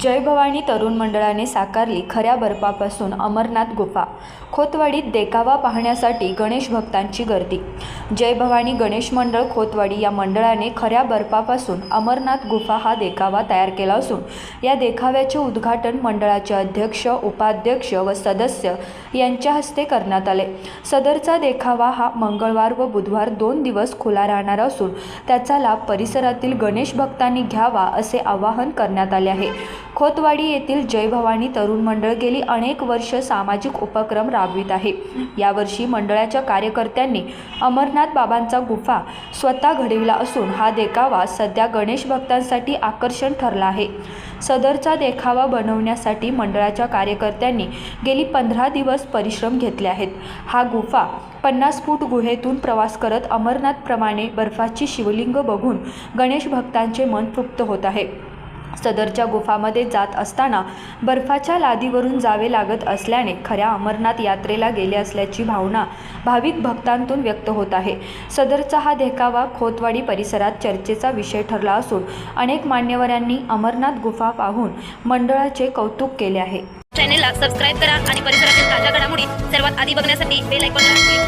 जय भवानी तरुण मंडळाने साकारली खऱ्या बर्फापासून अमरनाथ गुफा. खोतवाडीत देखावा पाहण्यासाठी गणेश भक्तांची गर्दी. जय भवानी गणेश मंडळ खोतवाडी या मंडळाने खऱ्या बर्फापासून अमरनाथ गुफा हा देखावा तयार केला असून या देखाव्याचे उद्घाटन मंडळाचे अध्यक्ष उपाध्यक्ष व सदस्य यांच्या हस्ते करण्यात आले. सदरचा देखावा हा मंगळवार व बुधवार दोन दिवस खुला राहणार असून त्याचा लाभ परिसरातील गणेश भक्तांनी घ्यावा असे आवाहन करण्यात आले आहे. खोतवाडी येथील जय भवानी तरुण मंडळ गेली अनेक वर्ष सामाजिक उपक्रम राबवित आहे. यावर्षी मंडळाच्या कार्यकर्त्यांनी अमरनाथ बाबांचा गुफा स्वतः घडविला असून हा देखावा सध्या गणेश भक्तांसाठी आकर्षण ठरला आहे. सदरचा देखावा बनवण्यासाठी मंडळाच्या कार्यकर्त्यांनी गेली पंधरा दिवस परिश्रम घेतले आहेत. हा गुफा पन्नास फूट गुहेतून प्रवास करत अमरनाथप्रमाणे बर्फाची शिवलिंग बघून गणेश भक्तांचे मन तृप्त होत आहे. सदरच्या गुफामध्ये जात असताना बर्फाच्या लादीवरून जावे लागत असल्याने खऱ्या अमरनाथ यात्रेला गेले असल्याची भावना भाविक भक्तांतून व्यक्त होत आहे. सदरचा हा देखावा खोतवाडी परिसरात चर्चेचा विषय ठरला असून अनेक मान्यवरांनी अमरनाथ गुफा पाहून मंडळाचे कौतुक केले आहे. चॅनेलला सबस्क्राईब करा आणि परिसरातील ताज्या घडामोडी सर्वात आधी बघण्यासाठी बेल आयकॉनला